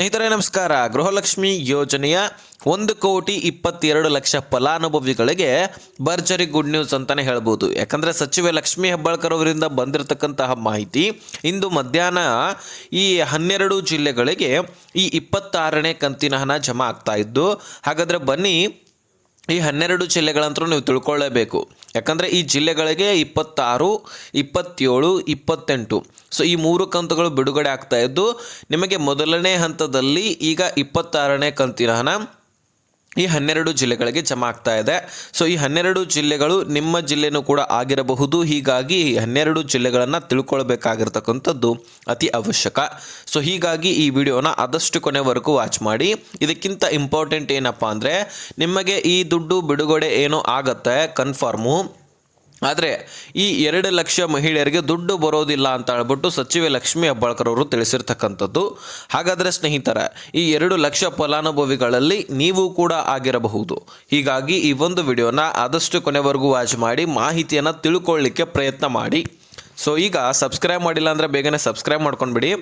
ಸ್ನೇಹಿತರೆ, ನಮಸ್ಕಾರ. ಗೃಹಲಕ್ಷ್ಮಿ ಯೋಜನೆಯ ಒಂದು ಕೋಟಿ ಇಪ್ಪತ್ತೆರಡು ಲಕ್ಷ ಫಲಾನುಭವಿಗಳಿಗೆ ಭರ್ಜರಿ ಗುಡ್ ನ್ಯೂಸ್ ಅಂತಾನೆ ಹೇಳ್ಬೋದು. ಯಾಕಂದ್ರೆ ಸಚಿವೆ ಲಕ್ಷ್ಮಿ ಹೆಬ್ಬಾಳ್ಕರ್ ಅವರಿಂದ ಬಂದಿರತಕ್ಕಂತಹ ಮಾಹಿತಿ, ಇಂದು ಮಧ್ಯಾಹ್ನ ಈ ಹನ್ನೆರಡು ಜಿಲ್ಲೆಗಳಿಗೆ ಈ ಇಪ್ಪತ್ತಾರನೇ ಕಂತಿನ ಹಣ ಜಮಾ ಆಗ್ತಾ ಇದ್ದು, ಹಾಗಾದ್ರೆ ಬನ್ನಿ ಈ ಹನ್ನೆರಡು ಜಿಲ್ಲೆಗಳಂತರೂ ನೀವು ತಿಳ್ಕೊಳ್ಳೇಬೇಕು. ಯಾಕಂದರೆ ಈ ಜಿಲ್ಲೆಗಳಿಗೆ ಇಪ್ಪತ್ತಾರು, ಇಪ್ಪತ್ತೇಳು, ಇಪ್ಪತ್ತೆಂಟು. ಸೊ ಈ ಮೂರು ಕಂತುಗಳು ಬಿಡುಗಡೆ ಆಗ್ತಾ ಇದ್ದು, ನಿಮಗೆ ಮೊದಲನೇ ಹಂತದಲ್ಲಿ ಈಗ ಇಪ್ಪತ್ತಾರನೇ ಕಂತಿನ ಹಣ ಈ ಹನ್ನೆರಡು ಜಿಲ್ಲೆಗಳಿಗೆ ಜಮಾ ಆಗ್ತಾ ಇದೆ. ಸೊ ಈ ಹನ್ನೆರಡು ಜಿಲ್ಲೆಗಳು ನಿಮ್ಮ ಜಿಲ್ಲೆನೂ ಕೂಡ ಆಗಿರಬಹುದು. ಹೀಗಾಗಿ ಈ ಹನ್ನೆರಡು ಜಿಲ್ಲೆಗಳನ್ನು ತಿಳ್ಕೊಳ್ಬೇಕಾಗಿರ್ತಕ್ಕಂಥದ್ದು ಅತಿ ಅವಶ್ಯಕ. ಸೊ ಹೀಗಾಗಿ ಈ ವಿಡಿಯೋನ ಆದಷ್ಟು ಕೊನೆವರೆಗೂ ವಾಚ್ ಮಾಡಿ. ಇದಕ್ಕಿಂತ ಇಂಪಾರ್ಟೆಂಟ್ ಏನಪ್ಪ ಅಂದರೆ, ನಿಮಗೆ ಈ ದುಡ್ಡು ಬಿಡುಗಡೆ ಏನೋ ಆಗತ್ತೆ ಕನ್ಫರ್ಮು ಆದರೆ ಈ ಎರಡು ಲಕ್ಷ ಮಹಿಳೆಯರಿಗೆ ದುಡ್ಡು ಬರೋದಿಲ್ಲ ಅಂತ ಹೇಳ್ಬಿಟ್ಟು ಸಚಿವೆ ಲಕ್ಷ್ಮಿ ಹೆಬ್ಬಾಳ್ಕರ್ ಅವರು ತಿಳಿಸಿರ್ತಕ್ಕಂಥದ್ದು. ಹಾಗಾದರೆ ಸ್ನೇಹಿತರ, ಈ ಎರಡು ಲಕ್ಷ ಫಲಾನುಭವಿಗಳಲ್ಲಿ ನೀವು ಕೂಡ ಆಗಿರಬಹುದು. ಹೀಗಾಗಿ ಈ ಒಂದು ವಿಡಿಯೋನ ಆದಷ್ಟು ಕೊನೆವರೆಗೂ ವಾಚ್ ಮಾಡಿ, ಮಾಹಿತಿಯನ್ನು ತಿಳ್ಕೊಳ್ಳಿಕ್ಕೆ ಪ್ರಯತ್ನ ಮಾಡಿ. ಸೊ ಈಗ ಸಬ್ಸ್ಕ್ರೈಬ್ ಮಾಡಿಲ್ಲ ಅಂದರೆ ಬೇಗನೆ ಸಬ್ಸ್ಕ್ರೈಬ್ ಮಾಡ್ಕೊಂಡ್ಬಿಡಿ.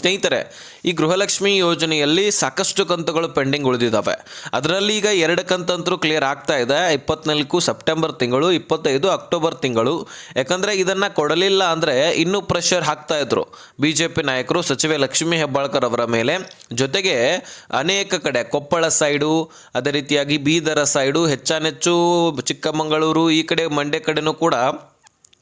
ಸ್ನೇಹಿತರೆ, ಈ ಗೃಹಲಕ್ಷ್ಮಿ ಯೋಜನೆಯಲ್ಲಿ ಸಾಕಷ್ಟು ಕಂತುಗಳು ಪೆಂಡಿಂಗ್ ಉಳಿದಿದ್ದಾವೆ ಅದರಲ್ಲಿ ಈಗ ಎರಡು ಕಂತಂತರೂ ಕ್ಲಿಯರ್ ಆಗ್ತಾ ಇದೆ. ಇಪ್ಪತ್ನಾಲ್ಕು ಸೆಪ್ಟೆಂಬರ್ ತಿಂಗಳು, ಇಪ್ಪತ್ತೈದು ಅಕ್ಟೋಬರ್ ತಿಂಗಳು. ಯಾಕಂದರೆ ಇದನ್ನು ಕೊಡಲಿಲ್ಲ ಅಂದರೆ ಇನ್ನೂ ಪ್ರೆಷರ್ ಹಾಕ್ತಾ ಇದ್ರು. ಬಿ ಜೆ ಪಿ ನಾಯಕರು, ಸಚಿವೆ ಲಕ್ಷ್ಮೀ ಹೆಬ್ಬಾಳ್ಕರ್ ಅವರ ಮೇಲೆ. ಜೊತೆಗೆ ಅನೇಕ ಕಡೆ, ಕೊಪ್ಪಳ ಸೈಡು ಅದೇ ರೀತಿಯಾಗಿ ಬೀದರ ಸೈಡು ಹೆಚ್ಚಾನೆಚ್ಚು ಚಿಕ್ಕಮಗಳೂರು, ಈ ಕಡೆ, ಮಂಡ್ಯ ಕಡೆನೂ ಕೂಡ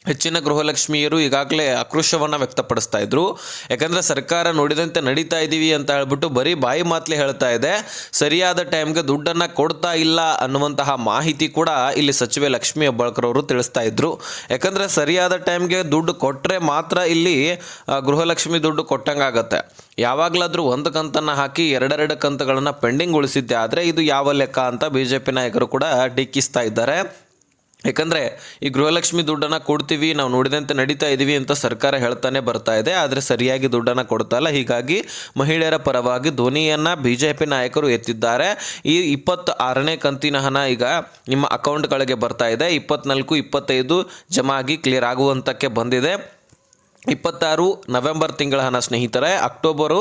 ಹೆಚ್ಚಿನ ಗೃಹಲಕ್ಷ್ಮಿಯರು ಈಗಾಗಲೇ ಆಕ್ರೋಶವನ್ನು ವ್ಯಕ್ತಪಡಿಸ್ತಾ ಇದ್ರು. ಯಾಕಂದರೆ ಸರ್ಕಾರ ನೋಡಿದಂತೆ ನಡೀತಾ ಇದ್ದೀವಿ ಅಂತ ಹೇಳ್ಬಿಟ್ಟು ಬರೀ ಬಾಯಿ ಮಾತ್ಲೆ ಹೇಳ್ತಾ ಇದೆ. ಸರಿಯಾದ ಟೈಮ್ಗೆ ದುಡ್ಡನ್ನು ಕೊಡ್ತಾ ಇಲ್ಲ ಅನ್ನುವಂತಹ ಮಾಹಿತಿ ಕೂಡ ಇಲ್ಲಿ ಸಚಿವೆ ಲಕ್ಷ್ಮಿ ಹೆಬ್ಬಾಳ್ಕರ್ ಅವರು ತಿಳಿಸ್ತಾ ಇದ್ರು. ಯಾಕಂದರೆ ಸರಿಯಾದ ಟೈಮ್ಗೆ ದುಡ್ಡು ಕೊಟ್ಟರೆ ಮಾತ್ರ ಇಲ್ಲಿ ಗೃಹಲಕ್ಷ್ಮಿ ದುಡ್ಡು ಕೊಟ್ಟಂಗಾಗತ್ತೆ. ಯಾವಾಗಲಾದರೂ ಒಂದು ಕಂತನ್ನು ಹಾಕಿ ಎರಡೆರಡು ಕಂತುಗಳನ್ನು ಪೆಂಡಿಂಗ್ ಉಳಿಸಿದ್ದೆ ಆದರೆ ಇದು ಯಾವ ಲೆಕ್ಕ ಅಂತ ಬಿ ಜೆ ಪಿ ನಾಯಕರು ಕೂಡ ಟೀಕಿಸ್ತಾ ಇದ್ದಾರೆ. ಯಾಕಂದರೆ ಈ ಗೃಹಲಕ್ಷ್ಮಿ ದುಡ್ಡನ್ನು ಕೊಡ್ತೀವಿ, ನಾವು ನೋಡಿದಂತೆ ನಡೀತಾ ಇದ್ದೀವಿ ಅಂತ ಸರ್ಕಾರ ಹೇಳ್ತಾನೆ ಬರ್ತಾ ಇದೆ. ಆದರೆ ಸರಿಯಾಗಿ ದುಡ್ಡನ್ನು ಕೊಡ್ತಾ ಇಲ್ಲ. ಹೀಗಾಗಿ ಮಹಿಳೆಯರ ಪರವಾಗಿ ಧ್ವನಿಯನ್ನು ಬಿ ಜೆ ಪಿ ನಾಯಕರು ಎತ್ತಿದ್ದಾರೆ. ಈ ಇಪ್ಪತ್ತು ಆರನೇ ಕಂತಿನ ಹಣ ಈಗ ನಿಮ್ಮ ಅಕೌಂಟ್ಗಳಿಗೆ ಬರ್ತಾ ಇದೆ. ಇಪ್ಪತ್ತ್ನಾಲ್ಕು ಇಪ್ಪತ್ತೈದು ಜಮಾ ಆಗಿ ಕ್ಲಿಯರ್ ಆಗುವಂತಕ್ಕೆ ಬಂದಿದೆ. ಇಪ್ಪತ್ತಾರು ನವೆಂಬರ್ ತಿಂಗಳ ಹಣ ಸ್ನೇಹಿತರೆ, ಅಕ್ಟೋಬರು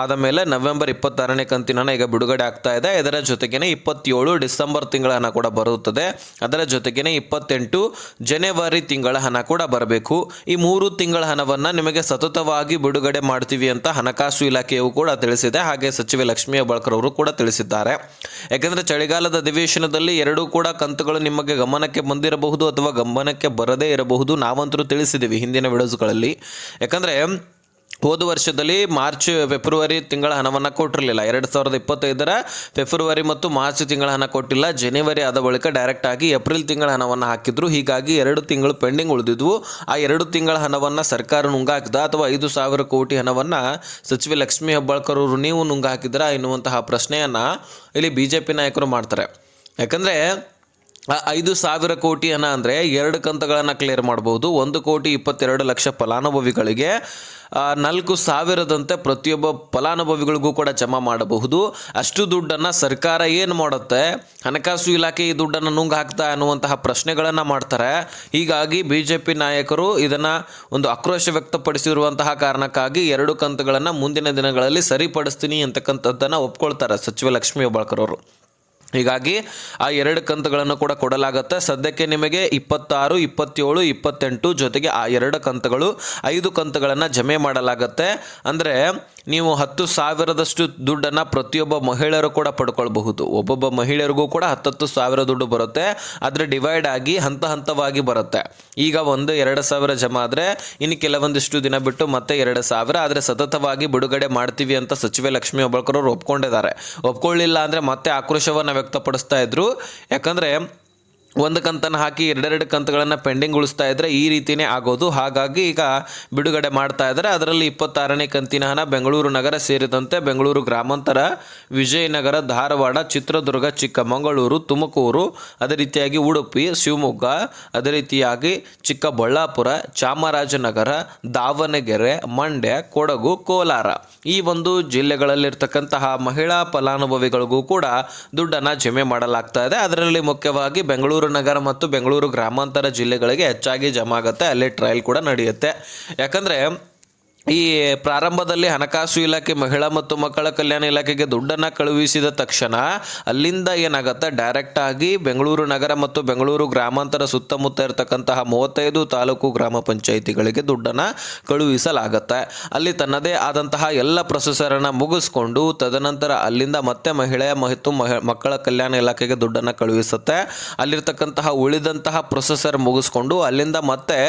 ಆದ ಮೇಲೆ ನವೆಂಬರ್ ಇಪ್ಪತ್ತಾರನೇ ಕಂತಿನ ಹಣ ಈಗ ಬಿಡುಗಡೆ ಆಗ್ತಾ ಇದೆ. ಇದರ ಜೊತೆಗೇನೆ ಇಪ್ಪತ್ತೇಳು ಡಿಸೆಂಬರ್ ತಿಂಗಳ ಹಣ ಕೂಡ ಬರುತ್ತದೆ. ಅದರ ಜೊತೆಗೇನೆ ಇಪ್ಪತ್ತೆಂಟು ಜನವರಿ ತಿಂಗಳ ಹಣ ಕೂಡ ಬರಬೇಕು. ಈ ಮೂರು ತಿಂಗಳ ಹಣವನ್ನು ನಿಮಗೆ ಸತತವಾಗಿ ಬಿಡುಗಡೆ ಮಾಡ್ತೀವಿ ಅಂತ ಹಣಕಾಸು ಇಲಾಖೆಯು ಕೂಡ ತಿಳಿಸಿದೆ. ಹಾಗೆ ಸಚಿವೆ ಲಕ್ಷ್ಮೀ ಹೆಬ್ಬಾಳ್ಕರ್ ಅವರು ಕೂಡ ತಿಳಿಸಿದ್ದಾರೆ. ಯಾಕೆಂದರೆ ಚಳಿಗಾಲದ ಅಧಿವೇಶನದಲ್ಲಿ ಎರಡೂ ಕೂಡ ಕಂತುಗಳು ನಿಮಗೆ ಗಮನಕ್ಕೆ ಬಂದಿರಬಹುದು ಅಥವಾ ಗಮನಕ್ಕೆ ಬರದೇ ಇರಬಹುದು. ನಾವಂತರೂ ತಿಳಿಸಿದ್ದೀವಿ ಹಿಂದಿನ ವಿಡಿಯೋಸ್ಗಳಲ್ಲಿ ಯಾಕಂದರೆ ಹೋದ ವರ್ಷದಲ್ಲಿ ಮಾರ್ಚ್, ಫೆಬ್ರವರಿ ತಿಂಗಳ ಹಣವನ್ನು ಕೊಟ್ಟಿರಲಿಲ್ಲ. ಎರಡು ಸಾವಿರದ ಇಪ್ಪತ್ತೈದರ ಫೆಬ್ರವರಿ ಮತ್ತು ಮಾರ್ಚ್ ತಿಂಗಳ ಹಣ ಕೊಟ್ಟಿಲ್ಲ. ಜನವರಿ ಆದ ಬಳಿಕ ಡೈರೆಕ್ಟ್ ಆಗಿ ಏಪ್ರಿಲ್ ತಿಂಗಳ ಹಣವನ್ನು ಹಾಕಿದ್ರು. ಹೀಗಾಗಿ ಎರಡು ತಿಂಗಳು ಪೆಂಡಿಂಗ್ ಉಳಿದಿದ್ವು. ಆ ಎರಡು ತಿಂಗಳ ಹಣವನ್ನು ಸರ್ಕಾರ ನುಂಗಾಕಿದ ಅಥವಾ ಐದು ಸಾವಿರ ಕೋಟಿ ಹಣವನ್ನು ಸಚಿವೆ ಲಕ್ಷ್ಮೀ ಹೆಬ್ಬಾಳ್ಕರ್ ಅವರು ನೀವು ನುಂಗಾಕಿದ್ರ ಎನ್ನುವಂತಹ ಪ್ರಶ್ನೆಯನ್ನು ಇಲ್ಲಿ ಬಿ ಜೆ ನಾಯಕರು ಮಾಡ್ತಾರೆ. ಯಾಕಂದರೆ ಐದು ಸಾವಿರ ಕೋಟಿ ಹಣ ಅಂದರೆ ಎರಡು ಕಂತುಗಳನ್ನು ಕ್ಲಿಯರ್ ಮಾಡ್ಬೋದು. ಒಂದು ಕೋಟಿ ಇಪ್ಪತ್ತೆರಡು ಲಕ್ಷ ಫಲಾನುಭವಿಗಳಿಗೆ ನಾಲ್ಕು ಸಾವಿರದಂತೆ ಪ್ರತಿಯೊಬ್ಬ ಫಲಾನುಭವಿಗಳಿಗೂ ಕೂಡ ಜಮಾ ಮಾಡಬಹುದು. ಅಷ್ಟು ದುಡ್ಡನ್ನು ಸರ್ಕಾರ ಏನು ಮಾಡುತ್ತೆ? ಹಣಕಾಸು ಇಲಾಖೆ ಈ ದುಡ್ಡನ್ನು ನುಂಗ್ ಹಾಕ್ತಾ ಅನ್ನುವಂತಹ ಪ್ರಶ್ನೆಗಳನ್ನು ಮಾಡ್ತಾರೆ. ಹೀಗಾಗಿ ಬಿ ಜೆ ಪಿ ನಾಯಕರು ಇದನ್ನು ಒಂದು ಆಕ್ರೋಶ ವ್ಯಕ್ತಪಡಿಸಿರುವಂತಹ ಕಾರಣಕ್ಕಾಗಿ ಎರಡು ಕಂತುಗಳನ್ನು ಮುಂದಿನ ದಿನಗಳಲ್ಲಿ ಸರಿಪಡಿಸ್ತೀನಿ ಅಂತಕ್ಕಂಥದ್ದನ್ನು ಒಪ್ಕೊಳ್ತಾರೆ ಸಚಿವ ಲಕ್ಷ್ಮೀ ಹೆಬ್ಬಾಳ್ಕರ್ ಅವರು. ಹೀಗಾಗಿ ಆ ಎರಡು ಕಂತುಗಳನ್ನು ಕೂಡ ಕೊಡಲಾಗುತ್ತೆ. ಸದ್ಯಕ್ಕೆ ನಿಮಗೆ ಇಪ್ಪತ್ತಾರು, ಇಪ್ಪತ್ತೇಳು, ಇಪ್ಪತ್ತೆಂಟು ಜೊತೆಗೆ ಆ ಎರಡು ಕಂತುಗಳು, ಐದು ಕಂತುಗಳನ್ನು ಜಮೆ ಮಾಡಲಾಗುತ್ತೆ. ಅಂದರೆ ನೀವು ಹತ್ತು ಸಾವಿರದಷ್ಟು ದುಡ್ಡನ್ನು ಪ್ರತಿಯೊಬ್ಬ ಮಹಿಳೆಯರು ಕೂಡ ಪಡ್ಕೊಳ್ಬಹುದು. ಒಬ್ಬೊಬ್ಬ ಮಹಿಳೆಯರಿಗೂ ಕೂಡ ಹತ್ತತ್ತು ಸಾವಿರ ದುಡ್ಡು ಬರುತ್ತೆ. ಆದರೆ ಡಿವೈಡ್ ಆಗಿ ಹಂತ ಹಂತವಾಗಿ ಬರುತ್ತೆ. ಈಗ ಒಂದು ಎರಡು ಸಾವಿರ ಜಮಾ ಆದರೆ ಇನ್ನು ಕೆಲವೊಂದಿಷ್ಟು ದಿನ ಬಿಟ್ಟು ಮತ್ತೆ ಎರಡು ಸಾವಿರ. ಆದರೆ ಸತತವಾಗಿ ಬಿಡುಗಡೆ ಮಾಡ್ತೀವಿ ಅಂತ ಸಚಿವೆ ಲಕ್ಷ್ಮೀ ಹೆಬ್ಬಾಳ್ಕರ್ ಅವರು ಒಪ್ಕೊಂಡಿದ್ದಾರೆ. ಒಪ್ಕೊಳ್ಳಿಲ್ಲ ಅಂದರೆ ಮತ್ತೆ ಆಕ್ರೋಶವನ್ನು ವ್ಯಕ್ತಪಡಿಸ್ತಾ ಇದ್ರು. ಯಾಕಂದರೆ ಒಂದು ಕಂತನ್ನು ಹಾಕಿ ಎರಡೆರಡು ಕಂತುಗಳನ್ನು ಪೆಂಡಿಂಗ್ ಉಳಿಸ್ತಾ ಇದ್ರೆ ಈ ರೀತಿಯೇ ಆಗೋದು. ಹಾಗಾಗಿ ಈಗ ಬಿಡುಗಡೆ ಮಾಡ್ತಾ ಇದ್ದಾರೆ. ಅದರಲ್ಲಿ ಇಪ್ಪತ್ತಾರನೇ ಕಂತಿನ ಹಣ ಬೆಂಗಳೂರು ನಗರ ಸೇರಿದಂತೆ ಬೆಂಗಳೂರು ಗ್ರಾಮಾಂತರ, ವಿಜಯನಗರ, ಧಾರವಾಡ, ಚಿತ್ರದುರ್ಗ, ಚಿಕ್ಕಮಗಳೂರು, ತುಮಕೂರು, ಅದೇ ರೀತಿಯಾಗಿ ಉಡುಪಿ, ಶಿವಮೊಗ್ಗ, ಅದೇ ರೀತಿಯಾಗಿ ಚಿಕ್ಕಬಳ್ಳಾಪುರ, ಚಾಮರಾಜನಗರ, ದಾವಣಗೆರೆ, ಮಂಡ್ಯ, ಕೊಡಗು, ಕೋಲಾರ. ಈ ಒಂದು ಜಿಲ್ಲೆಗಳಲ್ಲಿರ್ತಕ್ಕಂತಹ ಮಹಿಳಾ ಫಲಾನುಭವಿಗಳಿಗೂ ಕೂಡ ದುಡ್ಡನ್ನು ಜಮೆ ಮಾಡಲಾಗ್ತಾ ಇದೆ. ಅದರಲ್ಲಿ ಮುಖ್ಯವಾಗಿ ಬೆಂಗಳೂರು ನಗರ ಮತ್ತು ಬೆಂಗಳೂರು ಗ್ರಾಮಾಂತರ ಜಿಲ್ಲೆಗಳಿಗೆ ಹೆಚ್ಚಾಗಿ ಜಮಾ ಆಗುತ್ತೆ ಅಲ್ಲಿ ಟ್ರಯಲ್ ಕೂಡ ನಡೆಯುತ್ತೆ. ಯಾಕಂದರೆ ಈ ಪ್ರಾರಂಭದಲ್ಲಿ ಹಣಕಾಸು ಇಲಾಖೆ, ಮಹಿಳಾ ಮತ್ತು ಮಕ್ಕಳ ಕಲ್ಯಾಣ ಇಲಾಖೆಗೆ ದುಡ್ಡನ್ನು ಕಳುಹಿಸಿದ ತಕ್ಷಣ ಅಲ್ಲಿಂದ ಏನಾಗುತ್ತೆ? ಡೈರೆಕ್ಟ್ ಆಗಿ ಬೆಂಗಳೂರು ನಗರ ಮತ್ತು ಬೆಂಗಳೂರು ಗ್ರಾಮಾಂತರ ಸುತ್ತಮುತ್ತ ಇರತಕ್ಕಂತಹ ಮೂವತ್ತೈದು ತಾಲೂಕು ಗ್ರಾಮ ಪಂಚಾಯಿತಿಗಳಿಗೆ ದುಡ್ಡನ್ನು ಕಳುಹಿಸಲಾಗುತ್ತೆ. ಅಲ್ಲಿ ತನ್ನದೇ ಆದಂತಹ ಎಲ್ಲ ಪ್ರೊಸೆಸರನ್ನು ಮುಗಿಸ್ಕೊಂಡು ತದನಂತರ ಅಲ್ಲಿಂದ ಮತ್ತೆ ಮಹಿಳೆಯ ಮತ್ತು ಮಕ್ಕಳ ಕಲ್ಯಾಣ ಇಲಾಖೆಗೆ ದುಡ್ಡನ್ನು ಕಳುಹಿಸುತ್ತೆ. ಅಲ್ಲಿರ್ತಕ್ಕಂತಹ ಉಳಿದಂತಹ ಪ್ರೊಸೆಸರ್ ಮುಗಿಸ್ಕೊಂಡು ಅಲ್ಲಿಂದ ಮತ್ತೆ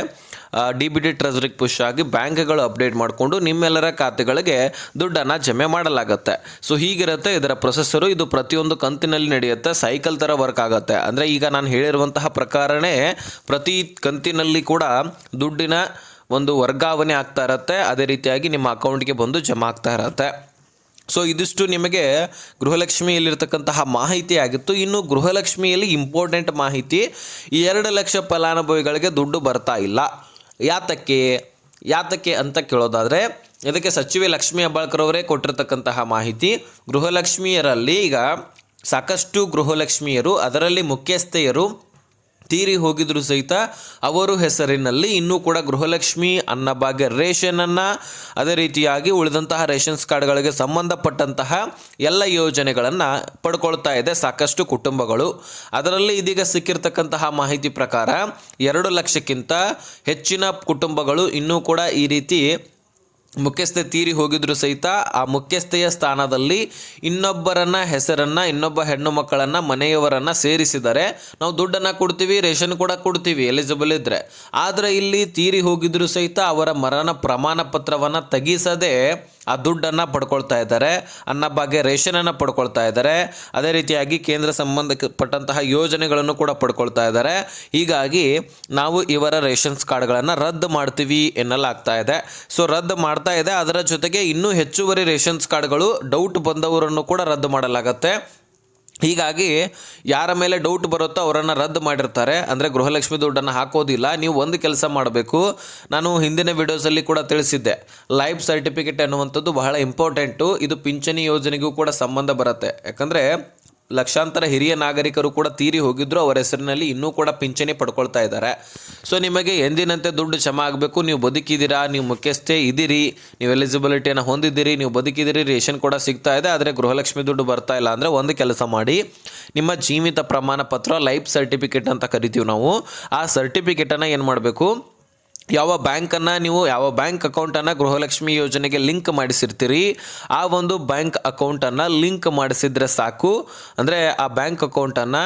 ಡಿ ಬಿ ಡಿ ಟ್ರೆಜರಿಗೆ ಪುಷ್ ಆಗಿ ಬ್ಯಾಂಕ್ಗಳು ಅಪ್ಡೇಟ್ ಮಾಡಿಕೊಂಡು ನಿಮ್ಮೆಲ್ಲರ ಖಾತೆಗಳಿಗೆ ದುಡ್ಡನ್ನು ಜಮೆ ಮಾಡಲಾಗುತ್ತೆ. ಸೊ ಹೀಗಿರುತ್ತೆ, ಇದರ ಪ್ರೊಸೆಸರು ಇದು ಪ್ರತಿಯೊಂದು ಕಂತಿನಲ್ಲಿ ನಡೆಯುತ್ತೆ, ಸೈಕಲ್ ಥರ ವರ್ಕ್ ಆಗುತ್ತೆ. ಅಂದರೆ ಈಗ ನಾನು ಹೇಳಿರುವಂತಹ ಪ್ರಕಾರನೇ ಪ್ರತಿ ಕಂತಿನಲ್ಲಿ ಕೂಡ ದುಡ್ಡಿನ ಒಂದು ವರ್ಗಾವಣೆ ಆಗ್ತಾ ಇರುತ್ತೆ, ಅದೇ ರೀತಿಯಾಗಿ ನಿಮ್ಮ ಅಕೌಂಟ್ಗೆ ಬಂದು ಜಮಾ ಆಗ್ತಾ ಇರುತ್ತೆ. ಸೊ ಇದಿಷ್ಟು ನಿಮಗೆ ಗೃಹಲಕ್ಷ್ಮಿಯಲ್ಲಿರ್ತಕ್ಕಂತಹ ಮಾಹಿತಿ ಆಗಿತ್ತು. ಇನ್ನು ಗೃಹಲಕ್ಷ್ಮಿಯಲ್ಲಿ ಇಂಪಾರ್ಟೆಂಟ್ ಮಾಹಿತಿ, ಎರಡು ಲಕ್ಷ ಫಲಾನುಭವಿಗಳಿಗೆ ದುಡ್ಡು ಬರ್ತಾ ಇಲ್ಲ. ಯಾತಕ್ಕೆ? ಯಾತಕ್ಕೆ ಅಂತ ಕೇಳೋದಾದರೆ, ಇದಕ್ಕೆ ಸಚಿವೆ ಲಕ್ಷ್ಮಿ ಹೆಬ್ಬಾಳ್ಕರ್ ಅವರೇ ಕೊಟ್ಟಿರತಕ್ಕಂತಹ ಮಾಹಿತಿ. ಗೃಹಲಕ್ಷ್ಮಿಯರಲ್ಲಿ ಈಗ ಸಾಕಷ್ಟು ಗೃಹಲಕ್ಷ್ಮಿಯರು, ಅದರಲ್ಲಿ ಮುಖ್ಯಸ್ಥೆಯರು ತೀರಿ ಹೋಗಿದ್ರು ಸಹಿತ ಅವರು ಹೆಸರಿನಲ್ಲಿ ಇನ್ನೂ ಕೂಡ ಗೃಹಲಕ್ಷ್ಮಿ, ಅನ್ನಭಾಗ್ಯ ರೇಷನನ್ನು ಅದೇ ರೀತಿಯಾಗಿ ಉಳಿದಂತಹ ರೇಷನ್ಸ್ ಕಾರ್ಡ್ಗಳಿಗೆ ಸಂಬಂಧಪಟ್ಟಂತಹ ಎಲ್ಲ ಯೋಜನೆಗಳನ್ನು ಪಡ್ಕೊಳ್ತಾ ಇದೆ ಸಾಕಷ್ಟು ಕುಟುಂಬಗಳು. ಅದರಲ್ಲಿ ಇದೀಗ ಸಿಕ್ಕಿರ್ತಕ್ಕಂತಹ ಮಾಹಿತಿ ಪ್ರಕಾರ ಎರಡು ಲಕ್ಷಕ್ಕಿಂತ ಹೆಚ್ಚಿನ ಕುಟುಂಬಗಳು ಇನ್ನೂ ಕೂಡ ಈ ರೀತಿ ಮುಖ್ಯಸ್ಥೆ ತೀರಿ ಹೋಗಿದ್ರು ಸಹಿತ ಆ ಮುಖ್ಯಸ್ಥೆಯ ಸ್ಥಾನದಲ್ಲಿ ಇನ್ನೊಬ್ಬರನ್ನ ಹೆಸರನ್ನ, ಇನ್ನೊಬ್ಬ ಹೆಣ್ಣು ಮಕ್ಕಳನ್ನ, ಮನೆಯವರನ್ನ ಸೇರಿಸಿದರೆ ನಾವು ದುಡ್ಡನ್ನ ಕೊಡ್ತೀವಿ, ರೇಷನ್ ಕೂಡ ಕೊಡ್ತೀವಿ ಎಲಿಜಿಬಲ್ ಇದ್ರೆ. ಆದರೆ ಇಲ್ಲಿ ತೀರಿ ಹೋಗಿದ್ರು ಸಹಿತ ಅವರ ಮರಣ ಪ್ರಮಾಣ ಪತ್ರವನ್ನ ತೆಗಿಸದೆ ಆ ದುಡ್ಡನ್ನು ಪಡ್ಕೊಳ್ತಾ ಇದ್ದಾರೆ ಅನ್ನಭಾಗ್ಯ ರೇಷನನ್ನು ಪಡ್ಕೊಳ್ತಾ ಇದ್ದಾರೆ. ಅದೇ ರೀತಿಯಾಗಿ ಕೇಂದ್ರ ಸಂಬಂಧಪಟ್ಟಂತಹ ಯೋಜನೆಗಳನ್ನು ಕೂಡ ಪಡ್ಕೊಳ್ತಾ ಇದ್ದಾರೆ. ಹೀಗಾಗಿ ನಾವು ಇವರ ರೇಷನ್ಸ್ ಕಾರ್ಡ್ಗಳನ್ನು ರದ್ದು ಮಾಡ್ತೀವಿ ಎನ್ನಲಾಗ್ತಾ ಇದೆ. ಸೊ, ರದ್ದು ಮಾಡ್ತಾ ಇದೆ. ಅದರ ಜೊತೆಗೆ ಇನ್ನೂ ಹೆಚ್ಚುವರಿ ರೇಷನ್ಸ್ ಕಾರ್ಡ್ಗಳು ಡೌಟ್ ಬಂದವರನ್ನು ಕೂಡ ರದ್ದು ಮಾಡಲಾಗತ್ತೆ. ಹೀಗಾಗಿ ಯಾರ ಮೇಲೆ ಡೌಟ್ ಬರುತ್ತೋ ಅವರನ್ನು ರದ್ದು ಮಾಡಿರ್ತಾರೆ. ಅಂದರೆ ಗೃಹಲಕ್ಷ್ಮಿ ದುಡ್ಡನ್ನು ಹಾಕೋದಿಲ್ಲ. ನೀವು ಒಂದು ಕೆಲಸ ಮಾಡಬೇಕು. ನಾನು ಹಿಂದಿನ ವಿಡಿಯೋಸಲ್ಲಿ ಕೂಡ ತಿಳಿಸಿದ್ದೆ. ಲೈಫ್ ಸರ್ಟಿಫಿಕೇಟ್ ಅನ್ನುವಂಥದ್ದು ಬಹಳ ಇಂಪಾರ್ಟೆಂಟು ಇದು ಪಿಂಚಣಿ ಯೋಜನೆಗೂ ಕೂಡ ಸಂಬಂಧ ಬರುತ್ತೆ. ಯಾಕಂದರೆ ಲಕ್ಷಾಂತರ ಹಿರಿಯ ನಾಗರಿಕರು ಕೂಡ ತೀರಿ ಹೋಗಿದ್ರು, ಅವರ ಹೆಸರಿನಲ್ಲಿ ಇನ್ನೂ ಕೂಡ ಪಿಂಚಣಿ ಪಡ್ಕೊಳ್ತಾ ಇದ್ದಾರೆ. ಸೊ ನಿಮಗೆ ಎಂದಿನಂತೆ ದುಡ್ಡು ಜಮಾ ಆಗಬೇಕು, ನೀವು ಬದುಕಿದ್ದೀರಾ, ನೀವು ಮುಖ್ಯಸ್ಥೆ ಇದ್ದೀರಿ, ನೀವು ಎಲಿಜಿಬಿಲಿಟಿಯನ್ನು ಹೊಂದಿದ್ದೀರಿ, ನೀವು ಬದುಕಿದ್ದೀರಿ, ರೇಷನ್ ಕೂಡ ಸಿಗ್ತಾ ಇದೆ, ಆದರೆ ಗೃಹಲಕ್ಷ್ಮಿ ದುಡ್ಡು ಬರ್ತಾ ಇಲ್ಲ ಅಂದರೆ ಒಂದು ಕೆಲಸ ಮಾಡಿ. ನಿಮ್ಮ ಜೀವಿತ ಪ್ರಮಾಣ ಪತ್ರ, ಲೈಫ್ ಸರ್ಟಿಫಿಕೇಟ್ ಅಂತ ಕರಿತೀವಿ ನಾವು. ಆ ಸರ್ಟಿಫಿಕೇಟನ್ನು ಏನು ಮಾಡಬೇಕು? ಯಾವ ಬ್ಯಾಂಕನ್ನು ನೀವು, ಯಾವ ಬ್ಯಾಂಕ್ ಅಕೌಂಟನ್ನು ಗೃಹಲಕ್ಷ್ಮಿ ಯೋಜನೆಗೆ ಲಿಂಕ್ ಮಾಡಿಸಿರ್ತೀರಿ, ಆ ಒಂದು ಬ್ಯಾಂಕ್ ಅಕೌಂಟನ್ನು ಲಿಂಕ್ ಮಾಡಿಸಿದ್ರೆ ಸಾಕು. ಅಂದರೆ ಆ ಬ್ಯಾಂಕ್ ಅಕೌಂಟನ್ನು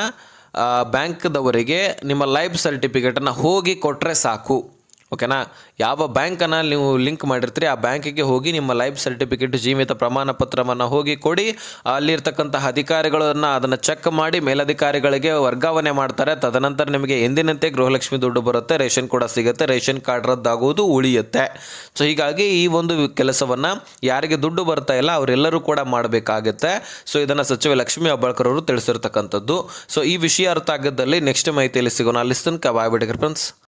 ಬ್ಯಾಂಕ್ದವರಿಗೆ ನಿಮ್ಮ ಲೈಫ್ ಸರ್ಟಿಫಿಕೇಟನ್ನು ಹೋಗಿ ಕೊಟ್ಟರೆ ಸಾಕು. ಓಕೆನಾ ಯಾವ ಬ್ಯಾಂಕನ್ನು ನೀವು ಲಿಂಕ್ ಮಾಡಿರ್ತೀರಿ, ಆ ಬ್ಯಾಂಕಿಗೆ ಹೋಗಿ ನಿಮ್ಮ ಲೈಫ್ ಸರ್ಟಿಫಿಕೇಟ್ ಜೀವಿತ ಪ್ರಮಾಣ ಪತ್ರವನ್ನು ಹೋಗಿ ಕೊಡಿ. ಅಲ್ಲಿರ್ತಕ್ಕಂತಹ ಅಧಿಕಾರಿಗಳನ್ನು ಅದನ್ನು ಚೆಕ್ ಮಾಡಿ, ಮೇಲಧಿಕಾರಿಗಳಿಗೆ ವರ್ಗಾವಣೆ ಮಾಡ್ತಾರೆ. ತದನಂತರ ನಿಮಗೆ ಎಂದಿನಂತೆ ಗೃಹಲಕ್ಷ್ಮಿ ದುಡ್ಡು ಬರುತ್ತೆ, ರೇಷನ್ ಕೂಡ ಸಿಗುತ್ತೆ, ರೇಷನ್ ಕಾರ್ಡ್ ರದ್ದಾಗುವುದು, ಉಳಿಯುತ್ತೆ. ಸೊ ಹೀಗಾಗಿ ಈ ಒಂದು ಕೆಲಸವನ್ನು ಯಾರಿಗೆ ದುಡ್ಡು ಬರ್ತಾ ಇಲ್ಲ, ಅವರೆಲ್ಲರೂ ಕೂಡ ಮಾಡಬೇಕಾಗುತ್ತೆ. ಸೊ ಇದನ್ನು ಸಚಿವ ಲಕ್ಷ್ಮೀ ಹೆಬ್ಬಾಳ್ಕರ್ ಅವರು ತಿಳಿಸಿರ್ತಕ್ಕಂಥದ್ದು. ಸೊ ಈ ವಿಷಯ ಅರ್ಥ ಆಗಿದ್ದಲ್ಲಿ ನೆಕ್ಸ್ಟ್ ಮಾಹಿತಿಯಲ್ಲಿ ಸಿಗೋಣ. ಅಲ್ಲಿ ತನಕ ಫ್ರೆಂಡ್ಸ್